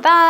지유입니다.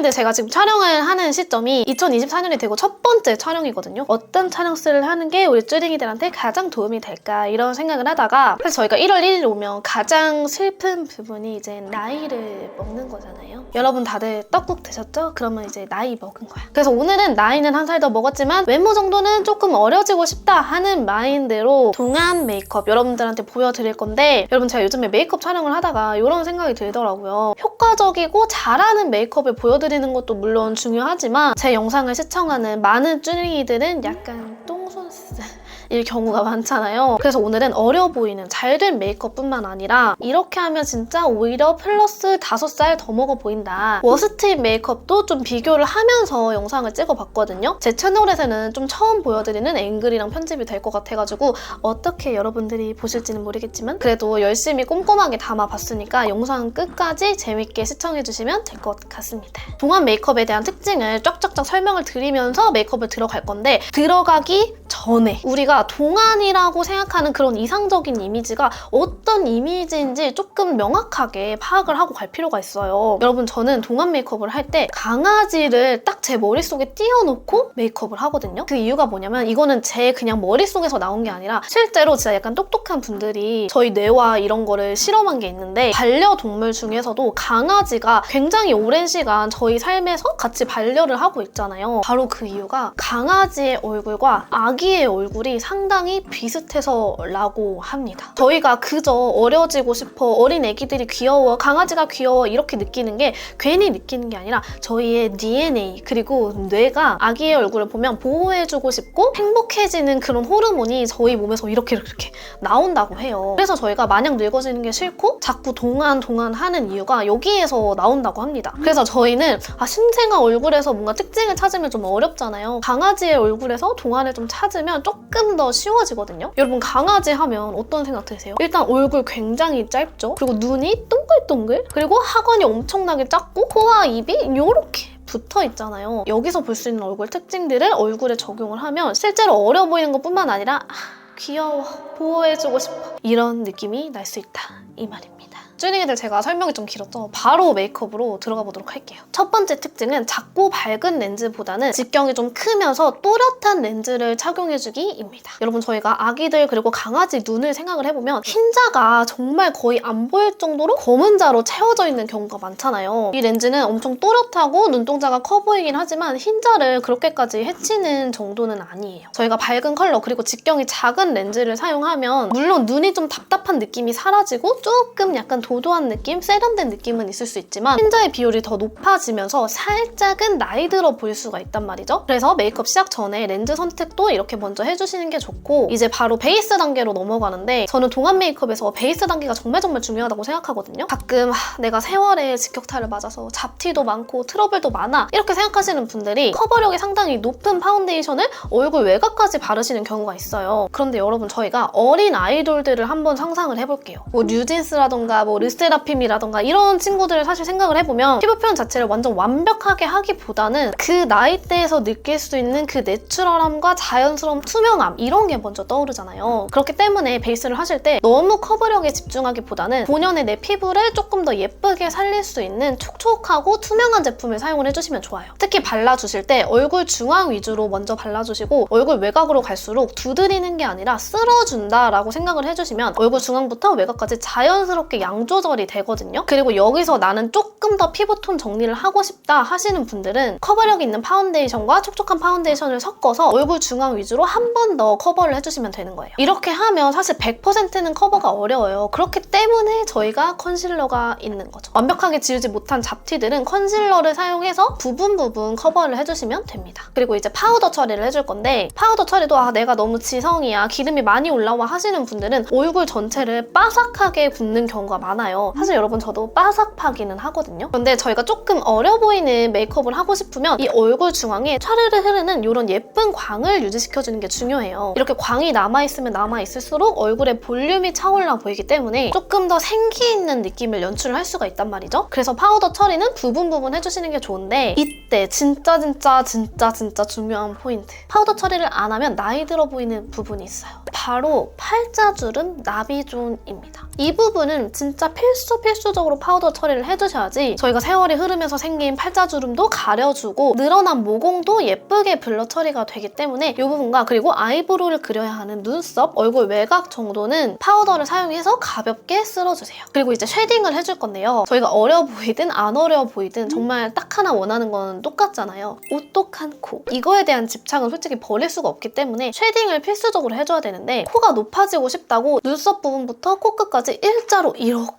쭈링이들 제가 지금 촬영을 하는 시점이 2024년이 되고 첫 번째 촬영이거든요. 어떤 촬영스를 하는 게 우리 쭈링이들한테 가장 도움이 될까 이런 생각을 하다가 사실 저희가 1월 1일 오면 가장 슬픈 부분이 이제 나이를 먹는 거잖아요. 여러분 다들 떡국 드셨죠? 그러면 이제 나이 먹은 거야. 그래서 오늘은 나이는 한 살 더 먹었지만 외모 정도는 조금 어려지고 싶다 하는 마인드로 동안 메이크업 여러분들한테 보여드릴 건데 여러분 제가 요즘에 메이크업 촬영을 하다가 이런 생각이 들더라고요. 효과적이고 잘하는 메이크업을 보여드리 는 것도 물론 중요하지만 제 영상을 시청하는 많은 쭈링이들은 약간 똥손스 일 경우가 많잖아요. 그래서 오늘은 어려 보이는 잘된 메이크업뿐만 아니라 이렇게 하면 진짜 오히려 플러스 5살 더 먹어 보인다. 워스트인 메이크업도 좀 비교를 하면서 영상을 찍어봤거든요. 제 채널에서는 좀 처음 보여드리는 앵글이랑 편집이 될 것 같아가지고 어떻게 여러분들이 보실지는 모르겠지만 그래도 열심히 꼼꼼하게 담아봤으니까 영상 끝까지 재밌게 시청해주시면 될 것 같습니다. 동안 메이크업에 대한 특징을 쫙쫙쫙 설명을 드리면서 메이크업을 들어갈 건데 들어가기 전에 우리가 동안이라고 생각하는 그런 이상적인 이미지가 어떤 이미지인지 조금 명확하게 파악을 하고 갈 필요가 있어요. 여러분 저는 동안 메이크업을 할 때 강아지를 딱 제 머릿속에 띄워놓고 메이크업을 하거든요. 그 이유가 뭐냐면 이거는 제 그냥 머릿속에서 나온 게 아니라 실제로 진짜 약간 똑똑한 분들이 저희 뇌와 이런 거를 실험한 게 있는데 반려동물 중에서도 강아지가 굉장히 오랜 시간 저희 삶에서 같이 반려를 하고 있잖아요. 바로 그 이유가 강아지의 얼굴과 아기의 얼굴이 상당히 비슷해서라고 합니다. 저희가 그저 어려지고 싶어 어린 애기들이 귀여워 강아지가 귀여워 이렇게 느끼는 게 괜히 느끼는 게 아니라 저희의 DNA 그리고 뇌가 아기의 얼굴을 보면 보호해주고 싶고 행복해지는 그런 호르몬이 저희 몸에서 이렇게 이렇게 나온다고 해요. 그래서 저희가 마냥 늙어지는 게 싫고 자꾸 동안 동안 하는 이유가 여기에서 나온다고 합니다. 그래서 저희는 아 신생아 얼굴에서 뭔가 특징을 찾으면 좀 어렵잖아요. 강아지의 얼굴에서 동안을 좀 찾으면 조금 더 쉬워지거든요. 여러분 강아지 하면 어떤 생각 드세요? 일단 얼굴 굉장히 짧죠. 그리고 눈이 동글동글. 그리고 하관이 엄청나게 작고 코와 입이 요렇게 붙어 있잖아요. 여기서 볼 수 있는 얼굴 특징들을 얼굴에 적용을 하면 실제로 어려 보이는 것뿐만 아니라 아, 귀여워, 보호해주고 싶어 이런 느낌이 날 수 있다 이 말입니다. 쭈닝이들 제가 설명이 좀 길었죠? 바로 메이크업으로 들어가 보도록 할게요. 첫 번째 특징은 작고 밝은 렌즈보다는 직경이 좀 크면서 또렷한 렌즈를 착용해주기입니다. 여러분 저희가 아기들 그리고 강아지 눈을 생각을 해보면 흰자가 정말 거의 안 보일 정도로 검은 자로 채워져 있는 경우가 많잖아요. 이 렌즈는 엄청 또렷하고 눈동자가 커 보이긴 하지만 흰자를 그렇게까지 해치는 정도는 아니에요. 저희가 밝은 컬러 그리고 직경이 작은 렌즈를 사용하면 물론 눈이 좀 답답한 느낌이 사라지고 조금 약간 도도한 느낌, 세련된 느낌은 있을 수 있지만 흰자의 비율이 더 높아지면서 살짝은 나이 들어 보일 수가 있단 말이죠. 그래서 메이크업 시작 전에 렌즈 선택도 이렇게 먼저 해주시는 게 좋고 이제 바로 베이스 단계로 넘어가는데 저는 동안 메이크업에서 베이스 단계가 정말 정말 중요하다고 생각하거든요. 가끔 하, 내가 세월의 직격탄을 맞아서 잡티도 많고 트러블도 많아 이렇게 생각하시는 분들이 커버력이 상당히 높은 파운데이션을 얼굴 외곽까지 바르시는 경우가 있어요. 그런데 여러분 저희가 어린 아이돌들을 한번 상상을 해볼게요. 뭐 뉴진스라던가 뭐 르세라핌이라던가 이런 친구들을 사실 생각을 해보면 피부 표현 자체를 완전 완벽하게 하기보다는 그 나이대에서 느낄 수 있는 그 내추럴함과 자연스러운 투명함 이런 게 먼저 떠오르잖아요. 그렇기 때문에 베이스를 하실 때 너무 커버력에 집중하기보다는 본연의 내 피부를 조금 더 예쁘게 살릴 수 있는 촉촉하고 투명한 제품을 사용을 해주시면 좋아요. 특히 발라주실 때 얼굴 중앙 위주로 먼저 발라주시고 얼굴 외곽으로 갈수록 두드리는 게 아니라 쓸어준다라고 생각을 해주시면 얼굴 중앙부터 외곽까지 자연스럽게 양조 절이 되거든요. 그리고 여기서 나는 조금 더 피부톤 정리를 하고 싶다 하시는 분들은 커버력 있는 파운데이션과 촉촉한 파운데이션을 섞어서 얼굴 중앙 위주로 한 번 더 커버를 해주시면 되는 거예요. 이렇게 하면 사실 100%는 커버가 어려워요. 그렇기 때문에 저희가 컨실러가 있는 거죠. 완벽하게 지우지 못한 잡티들은 컨실러를 사용해서 부분 부분 커버를 해주시면 됩니다. 그리고 이제 파우더 처리를 해줄 건데 파우더 처리도 아 내가 너무 지성이야 기름이 많이 올라와 하시는 분들은 얼굴 전체를 바삭하게 붓는 경우가 많아요. 사실 여러분 저도 바삭하기는 하거든요. 그런데 저희가 조금 어려 보이는 메이크업을 하고 싶으면 이 얼굴 중앙에 차르르 흐르는 이런 예쁜 광을 유지시켜주는 게 중요해요. 이렇게 광이 남아있으면 남아있을수록 얼굴에 볼륨이 차올라 보이기 때문에 조금 더 생기 있는 느낌을 연출을 할 수가 있단 말이죠. 그래서 파우더 처리는 부분 부분 해주시는 게 좋은데 이때 진짜 진짜 진짜 진짜 중요한 포인트. 파우더 처리를 안 하면 나이 들어 보이는 부분이 있어요. 바로 팔자주름 나비존입니다. 이 부분은 진짜 필수 필수적으로 파우더 처리를 해주셔야지 저희가 세월이 흐르면서 생긴 팔자주름도 가려주고 늘어난 모공도 예쁘게 블러 처리가 되기 때문에 이 부분과 그리고 아이브로우를 그려야 하는 눈썹, 얼굴 외곽 정도는 파우더를 사용해서 가볍게 쓸어주세요. 그리고 이제 쉐딩을 해줄 건데요. 저희가 어려 보이든 안 어려 보이든 정말 딱 하나 원하는 건 똑같잖아요. 오똑한 코. 이거에 대한 집착은 솔직히 버릴 수가 없기 때문에 쉐딩을 필수적으로 해줘야 되는데 코가 높아지고 싶다고 눈썹 부분부터 코끝까지 일자로 이렇게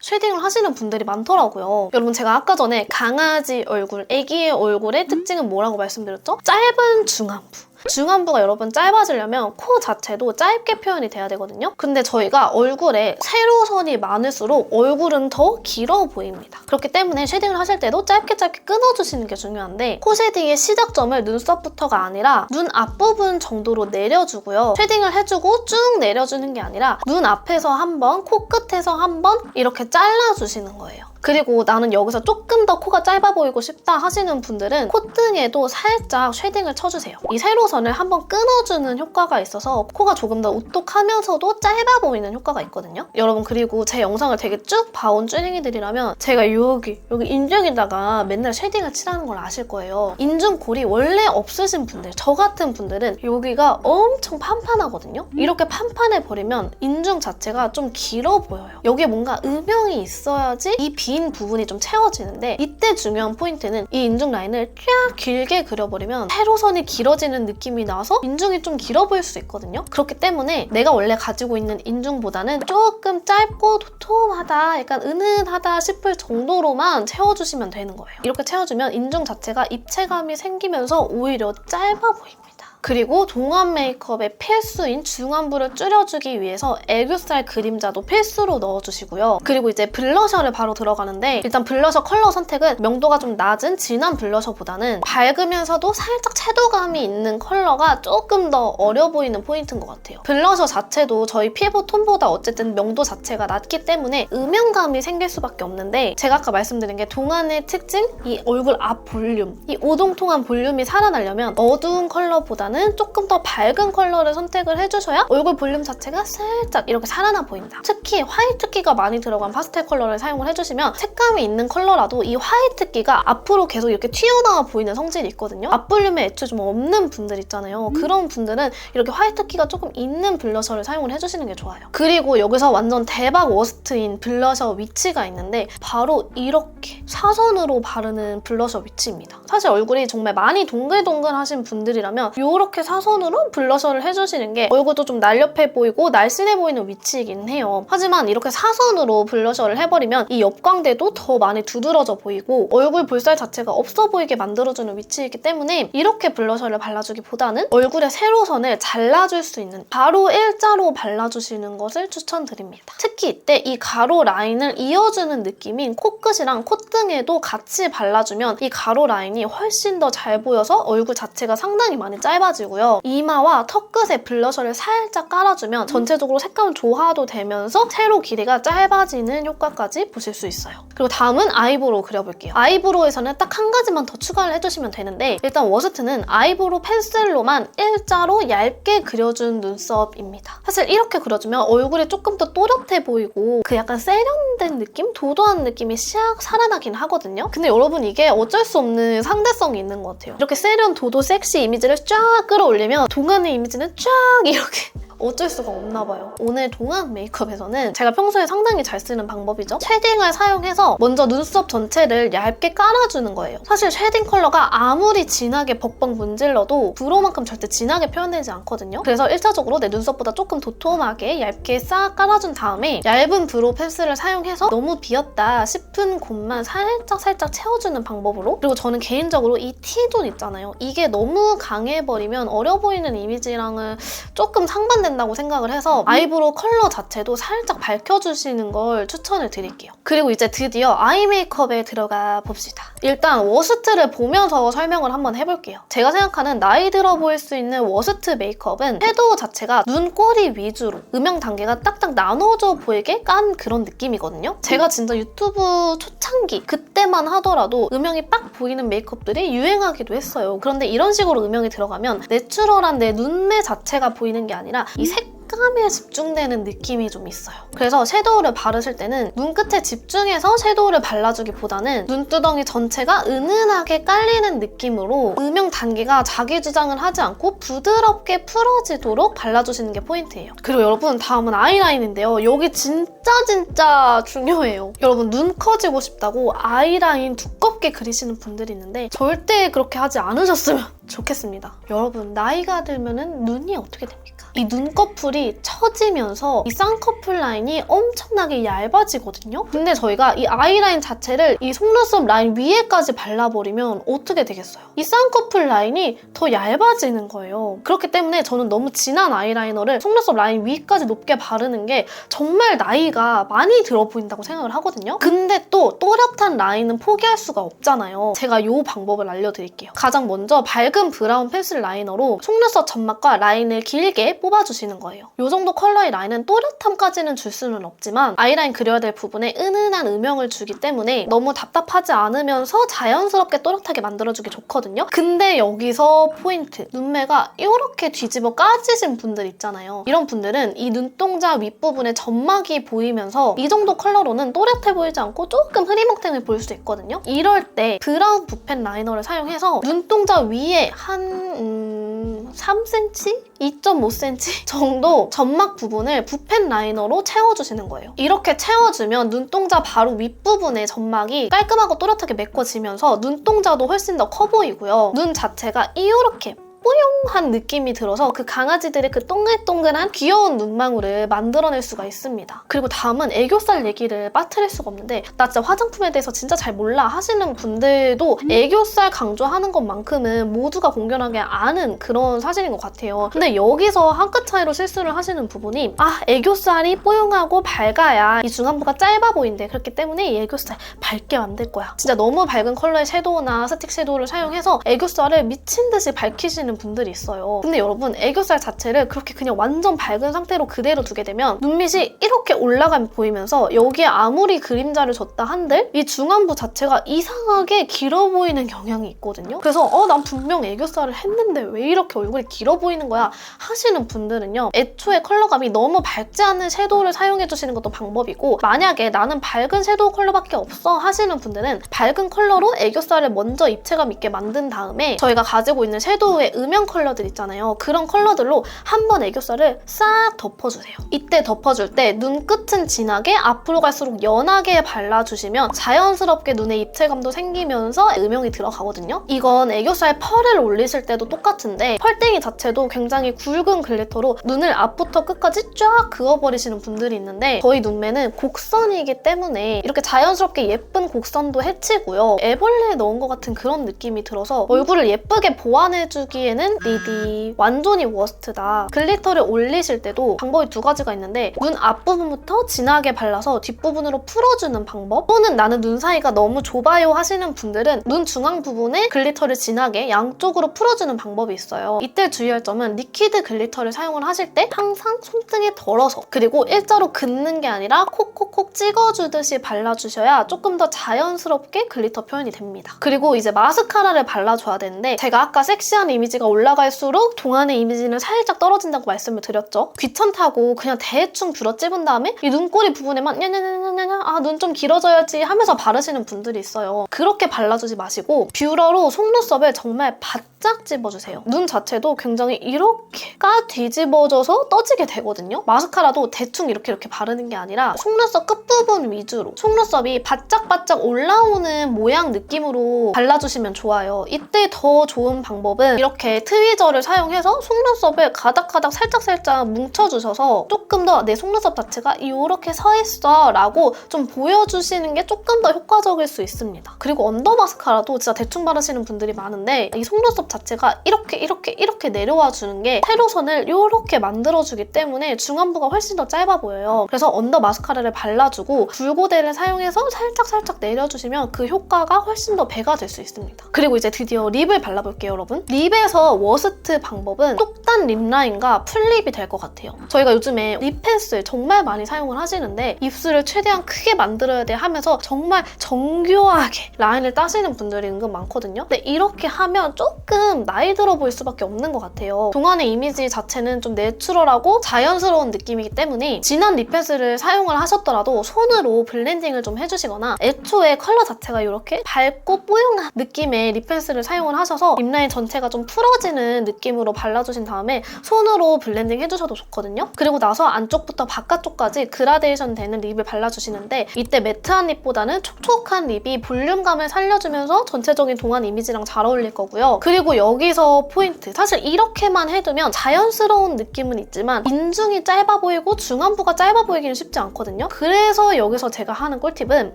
쉐딩을 하시는 분들이 많더라고요. 여러분 제가 아까 전에 강아지 얼굴, 아기의 얼굴의 특징은 뭐라고 말씀드렸죠? 짧은 중안부. 중안부가 여러분 짧아지려면 코 자체도 짧게 표현이 돼야 되거든요. 근데 저희가 얼굴에 세로선이 많을수록 얼굴은 더 길어 보입니다. 그렇기 때문에 쉐딩을 하실 때도 짧게 짧게 끊어주시는 게 중요한데 코 쉐딩의 시작점을 눈썹부터가 아니라 눈 앞부분 정도로 내려주고요. 쉐딩을 해주고 쭉 내려주는 게 아니라 눈 앞에서 한 번, 코끝에서 한 번 이렇게 잘라주시는 거예요. 그리고 나는 여기서 조금 더 코가 짧아 보이고 싶다 하시는 분들은 콧등에도 살짝 쉐딩을 쳐주세요. 이 세로선을 한번 끊어주는 효과가 있어서 코가 조금 더 오똑하면서도 짧아 보이는 효과가 있거든요. 여러분 그리고 제 영상을 되게 쭉 봐온 쭈닝이들이라면 제가 여기 여기 인중에다가 맨날 쉐딩을 칠하는 걸 아실 거예요. 인중골이 원래 없으신 분들 저 같은 분들은 여기가 엄청 판판하거든요. 이렇게 판판해 버리면 인중 자체가 좀 길어 보여요. 여기에 뭔가 음영이 있어야지 이빈 부분이 좀 채워지는데 이때 중요한 포인트는 이 인중 라인을 쫙 길게 그려버리면 세로선이 길어지는 느낌이 나서 인중이 좀 길어 보일 수 있거든요. 그렇기 때문에 내가 원래 가지고 있는 인중보다는 조금 짧고 도톰하다, 약간 은은하다 싶을 정도로만 채워주시면 되는 거예요. 이렇게 채워주면 인중 자체가 입체감이 생기면서 오히려 짧아 보입니다. 그리고 동안 메이크업의 필수인 중안부를 줄여주기 위해서 애교살 그림자도 필수로 넣어주시고요. 그리고 이제 블러셔를 바로 들어가는데 일단 블러셔 컬러 선택은 명도가 좀 낮은 진한 블러셔보다는 밝으면서도 살짝 채도감이 있는 컬러가 조금 더 어려 보이는 포인트인 것 같아요. 블러셔 자체도 저희 피부 톤보다 어쨌든 명도 자체가 낮기 때문에 음영감이 생길 수밖에 없는데 제가 아까 말씀드린 게 동안의 특징, 이 얼굴 앞 볼륨, 이 오동통한 볼륨이 살아나려면 어두운 컬러보다는 조금 더 밝은 컬러를 선택을 해주셔야 얼굴 볼륨 자체가 살짝 이렇게 살아나 보인다. 특히 화이트기가 많이 들어간 파스텔 컬러를 사용을 해주시면 색감이 있는 컬러라도 이 화이트기가 앞으로 계속 이렇게 튀어나와 보이는 성질이 있거든요. 앞볼륨에 애초에 좀 없는 분들 있잖아요. 그런 분들은 이렇게 화이트기가 조금 있는 블러셔를 사용을 해주시는 게 좋아요. 그리고 여기서 완전 대박 워스트인 블러셔 위치가 있는데 바로 이렇게 사선으로 바르는 블러셔 위치입니다. 사실 얼굴이 정말 많이 동글동글하신 분들이라면 이 렇게 사선으로 블러셔를 해주시는 게 얼굴도 좀 날렵해 보이고 날씬해 보이는 위치이긴 해요. 하지만 이렇게 사선으로 블러셔를 해버리면 이 옆광대도 더 많이 두드러져 보이고 얼굴 볼살 자체가 없어 보이게 만들어주는 위치이기 때문에 이렇게 블러셔를 발라주기보다는 얼굴의 세로선을 잘라줄 수 있는 바로 일자로 발라주시는 것을 추천드립니다. 특히 이때 이 가로 라인을 이어주는 느낌인 코끝이랑 콧등에도 같이 발라주면 이 가로 라인이 훨씬 더 잘 보여서 얼굴 자체가 상당히 많이 짧아 지고요. 이마와 턱 끝에 블러셔를 살짝 깔아주면 전체적으로 색감 조화도 되면서 세로 길이가 짧아지는 효과까지 보실 수 있어요. 그리고 다음은 아이브로우 그려볼게요. 아이브로우에서는 딱 한 가지만 더 추가를 해주시면 되는데 일단 워스트는 아이브로우 펜슬로만 일자로 얇게 그려준 눈썹입니다. 사실 이렇게 그려주면 얼굴이 조금 더 또렷해 보이고 그 약간 세련된 느낌? 도도한 느낌이 샥 살아나긴 하거든요. 근데 여러분 이게 어쩔 수 없는 상대성이 있는 것 같아요. 이렇게 세련, 도도, 섹시 이미지를 쫙 끌어올리면 동안의 이미지는 쫙 이렇게 어쩔 수가 없나 봐요. 오늘 동안 메이크업에서는 제가 평소에 상당히 잘 쓰는 방법이죠. 쉐딩을 사용해서 먼저 눈썹 전체를 얇게 깔아주는 거예요. 사실 쉐딩 컬러가 아무리 진하게 벅벅 문질러도 브로만큼 절대 진하게 표현되지 않거든요. 그래서 1차적으로 내 눈썹보다 조금 도톰하게 얇게 싹 깔아준 다음에 얇은 브로 펜슬을 사용해서 너무 비었다 싶은 곳만 살짝 살짝 채워주는 방법으로 그리고 저는 개인적으로 이 T존 있잖아요. 이게 너무 강해버리면 어려 보이는 이미지랑은 조금 상반된 된다고 생각을 해서 아이브로우 컬러 자체도 살짝 밝혀주시는 걸 추천을 드릴게요. 그리고 이제 드디어 아이 메이크업에 들어가 봅시다. 일단 워스트를 보면서 설명을 한번 해볼게요. 제가 생각하는 나이 들어 보일 수 있는 워스트 메이크업은 섀도우 자체가 눈꼬리 위주로 음영 단계가 딱딱 나눠져 보이게 깐 그런 느낌이거든요. 제가 진짜 유튜브 초창기 그때만 하더라도 음영이 빡 보이는 메이크업들이 유행하기도 했어요. 그런데 이런 식으로 음영이 들어가면 내추럴한 내 눈매 자체가 보이는 게 아니라 이색 색감에 집중되는 느낌이 좀 있어요. 그래서 섀도우를 바르실 때는 눈끝에 집중해서 섀도우를 발라주기보다는 눈두덩이 전체가 은은하게 깔리는 느낌으로 음영 단계가 자기 주장을 하지 않고 부드럽게 풀어지도록 발라주시는 게 포인트예요. 그리고 여러분 다음은 아이라인인데요. 여기 진짜 진짜 중요해요. 여러분 눈 커지고 싶다고 아이라인 두껍게 그리시는 분들이 있는데 절대 그렇게 하지 않으셨으면 좋겠습니다. 여러분 나이가 들면은 눈이 어떻게 됩니까? 이 눈꺼풀이 처지면서 이 쌍꺼풀 라인이 엄청나게 얇아지거든요. 근데 저희가 이 아이라인 자체를 이 속눈썹 라인 위에까지 발라버리면 어떻게 되겠어요? 이 쌍꺼풀 라인이 더 얇아지는 거예요. 그렇기 때문에 저는 너무 진한 아이라이너를 속눈썹 라인 위까지 높게 바르는 게 정말 나이가 많이 들어 보인다고 생각을 하거든요. 근데 또 또렷한 라인은 포기할 수가 없잖아요. 제가 이 방법을 알려드릴게요. 가장 먼저 밝은 브라운 펜슬 라이너로 속눈썹 점막과 라인을 길게 뽑아주시는 거예요. 이 정도 컬러의 라인은 또렷함까지는 줄 수는 없지만 아이라인 그려야 될 부분에 은은한 음영을 주기 때문에 너무 답답하지 않으면서 자연스럽게 또렷하게 만들어주기 좋거든요. 근데 여기서 포인트. 눈매가 이렇게 뒤집어 까지신 분들 있잖아요. 이런 분들은 이 눈동자 윗부분에 점막이 보이면서 이 정도 컬러로는 또렷해 보이지 않고 조금 흐리멍텅해 보일 수 있거든요. 이럴 때 브라운 붓펜 라이너를 사용해서 눈동자 위에 한 음, 3cm? 2.5cm 정도 점막 부분을 붓펜 라이너로 채워주시는 거예요. 이렇게 채워주면 눈동자 바로 윗부분의 점막이 깔끔하고 또렷하게 메꿔지면서 눈동자도 훨씬 더 커 보이고요. 눈 자체가 이렇게 뽀용한 느낌이 들어서 그 강아지들의 그 동글동글한 귀여운 눈망울을 만들어낼 수가 있습니다. 그리고 다음은 애교살 얘기를 빠뜨릴 수가 없는데 나 진짜 화장품에 대해서 진짜 잘 몰라 하시는 분들도 애교살 강조하는 것만큼은 모두가 공견하게 아는 그런 사실인 것 같아요. 근데 여기서 한 끗 차이로 실수를 하시는 부분이 아 애교살이 뽀용하고 밝아야 이 중안부가 짧아 보인대 그렇기 때문에 이 애교살 밝게 만들 거야. 진짜 너무 밝은 컬러의 섀도우나 스틱 섀도우를 사용해서 애교살을 미친 듯이 밝히시는 분들이 있어요. 근데 여러분 애교살 자체를 그렇게 그냥 완전 밝은 상태로 그대로 두게 되면 눈밑이 이렇게 올라가 보이면서 여기에 아무리 그림자를 줬다 한들 이 중안부 자체가 이상하게 길어 보이는 경향이 있거든요. 그래서 어 난 분명 애교살을 했는데 왜 이렇게 얼굴이 길어 보이는 거야 하시는 분들은요. 애초에 컬러감이 너무 밝지 않은 섀도우를 사용해 주시는 것도 방법이고 만약에 나는 밝은 섀도우 컬러밖에 없어 하시는 분들은 밝은 컬러로 애교살을 먼저 입체감 있게 만든 다음에 저희가 가지고 있는 섀도우의 음영 컬러들 있잖아요. 그런 컬러들로 한 번 애교살을 싹 덮어주세요. 이때 덮어줄 때 눈 끝은 진하게 앞으로 갈수록 연하게 발라주시면 자연스럽게 눈에 입체감도 생기면서 음영이 들어가거든요. 이건 애교살 펄을 올리실 때도 똑같은데 펄땡이 자체도 굉장히 굵은 글리터로 눈을 앞부터 끝까지 쫙 그어버리시는 분들이 있는데 저희 눈매는 곡선이기 때문에 이렇게 자연스럽게 예쁜 곡선도 해치고요. 애벌레에 넣은 것 같은 그런 느낌이 들어서 얼굴을 예쁘게 보완해주기에 는 리디 완전히 워스트다. 글리터를 올리실 때도 방법이 두 가지가 있는데 눈 앞부분부터 진하게 발라서 뒷부분으로 풀어주는 방법 또는 나는 눈 사이가 너무 좁아요 하시는 분들은 눈 중앙 부분에 글리터를 진하게 양쪽으로 풀어주는 방법이 있어요. 이때 주의할 점은 리퀴드 글리터를 사용을 하실 때 항상 손등에 덜어서 그리고 일자로 긋는 게 아니라 콕콕콕 찍어주듯이 발라주셔야 조금 더 자연스럽게 글리터 표현이 됩니다. 그리고 이제 마스카라를 발라줘야 되는데 제가 아까 섹시한 이미지 가 올라갈수록 동안의 이미지는 살짝 떨어진다고 말씀을 드렸죠. 귀찮다고 그냥 대충 불어 찝은 다음에 이 눈꼬리 부분에만 냐냐냐냐냐 아 눈 좀 길어져야지 하면서 바르시는 분들이 있어요. 그렇게 발라주지 마시고 뷰러로 속눈썹을 정말 바 짝 집어주세요. 눈 자체도 굉장히 이렇게 까 뒤집어져서 떠지게 되거든요. 마스카라도 대충 이렇게 이렇게 바르는 게 아니라 속눈썹 끝부분 위주로 속눈썹이 바짝바짝 올라오는 모양 느낌으로 발라주시면 좋아요. 이때 더 좋은 방법은 이렇게 트위저를 사용해서 속눈썹을 가닥가닥 살짝살짝 뭉쳐주셔서 조금 더 내 속눈썹 자체가 이렇게 서 있어 라고 좀 보여주시는 게 조금 더 효과적일 수 있습니다. 그리고 언더 마스카라도 진짜 대충 바르시는 분들이 많은데 이 속눈썹 자체가 이렇게 이렇게 이렇게 내려와 주는 게 세로선을 이렇게 만들어주기 때문에 중안부가 훨씬 더 짧아 보여요. 그래서 언더 마스카라를 발라주고 굴고데를 사용해서 살짝 살짝 내려주시면 그 효과가 훨씬 더 배가 될 수 있습니다. 그리고 이제 드디어 립을 발라볼게요, 여러분. 립에서 워스트 방법은 똑단 립라인과 풀립이 될 것 같아요. 저희가 요즘에 립 펜슬 정말 많이 사용을 하시는데 입술을 최대한 크게 만들어야 돼 하면서 정말 정교하게 라인을 따시는 분들이 은근 많거든요. 근데 이렇게 하면 조금 조금 나이 들어 보일 수밖에 없는 것 같아요. 동안의 이미지 자체는 좀 내추럴하고 자연스러운 느낌이기 때문에 진한 립 펜슬을 사용을 하셨더라도 손으로 블렌딩을 좀 해주시거나 애초에 컬러 자체가 이렇게 밝고 뽀용한 느낌의 립 펜슬을 사용을 하셔서 립라인 전체가 좀 풀어지는 느낌으로 발라주신 다음에 손으로 블렌딩 해주셔도 좋거든요. 그리고 나서 안쪽부터 바깥쪽까지 그라데이션 되는 립을 발라주시는데 이때 매트한 립보다는 촉촉한 립이 볼륨감을 살려주면서 전체적인 동안 이미지랑 잘 어울릴 거고요. 그리고 여기서 포인트. 사실 이렇게만 해두면 자연스러운 느낌은 있지만 인중이 짧아 보이고 중안부가 짧아 보이기는 쉽지 않거든요. 그래서 여기서 제가 하는 꿀팁은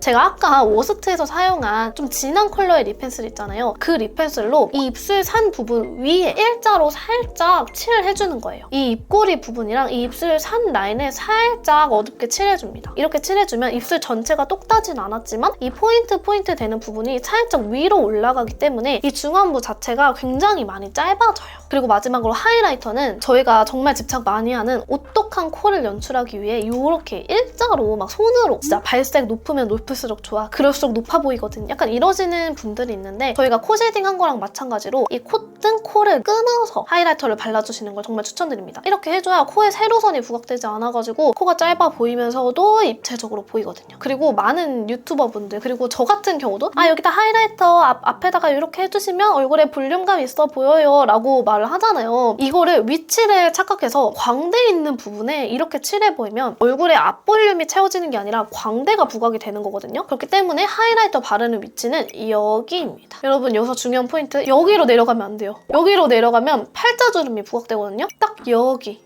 제가 아까 워스트에서 사용한 좀 진한 컬러의 립 펜슬 있잖아요. 그 립 펜슬로 이 입술 산 부분 위에 일자로 살짝 칠을 해주는 거예요. 이 입꼬리 부분이랑 이 입술 산 라인에 살짝 어둡게 칠해줍니다. 이렇게 칠해주면 입술 전체가 똑따진 않았지만 이 포인트 포인트 되는 부분이 살짝 위로 올라가기 때문에 이 중안부 자체가 굉장히 많이 짧아져요. 그리고 마지막으로 하이라이터는 저희가 정말 집착 많이 하는 오똑한 코를 연출하기 위해 이렇게 일자로 막 손으로 진짜 발색 높으면 높을수록 좋아. 그럴수록 높아 보이거든. 약간 이러시는 분들이 있는데 저희가 코 쉐딩 한 거랑 마찬가지로 이 콧등 코를 끊어서 하이라이터를 발라주시는 걸 정말 추천드립니다. 이렇게 해줘야 코에 세로선이 부각되지 않아가지고 코가 짧아 보이면서도 입체적으로 보이거든요. 그리버 많은 유튜버분들 그리고 저 같은 경우도 아 여기다 하이라이터 앞, 앞에다가 이렇게 해주시면 얼굴에 볼륨감 있어 보여요 라고 말을 하잖아요. 이거를 위치를 착각해서 광대 있는 부분에 이렇게 칠해 보이면 얼굴에 앞볼륨이 채워지는 게 아니라 광대가 부각이 되는 거거든요. 그렇기 때문에 하이라이터 바르는 위치는 여기입니다. 여러분 여기서 중요한 포인트 여기로 내려가면 안 돼요. 여기로 내려가면 팔자주름이 부각되거든요. 딱 여기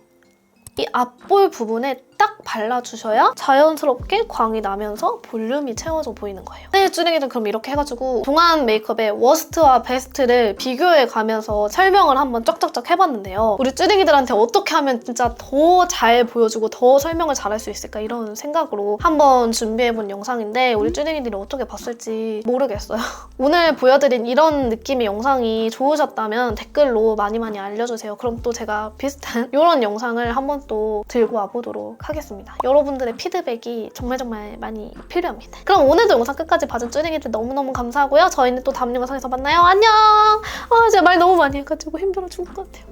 이 앞볼 부분에 딱 발라주셔야 자연스럽게 광이 나면서 볼륨이 채워져 보이는 거예요. 네, 쭈랭이들 그럼 이렇게 해가지고 동안 메이크업의 워스트와 베스트를 비교해 가면서 설명을 한번 쩍쩍쩍 해봤는데요. 우리 쭈랭이들한테 어떻게 하면 진짜 더 잘 보여주고 더 설명을 잘할 수 있을까 이런 생각으로 한번 준비해본 영상인데 우리 쭈랭이들이 어떻게 봤을지 모르겠어요. 오늘 보여드린 이런 느낌의 영상이 좋으셨다면 댓글로 많이 많이 알려주세요. 그럼 또 제가 비슷한 이런 영상을 한번 또 들고 와보도록 하겠습니다. 여러분들의 피드백이 정말 정말 많이 필요합니다. 그럼 오늘도 영상 끝까지 봐준 쭈랭이들 너무너무 감사하고요. 저희는 또 다음 영상에서 만나요. 안녕! 아, 제가 말 너무 많이 해가지고 힘들어 죽을 것 같아요.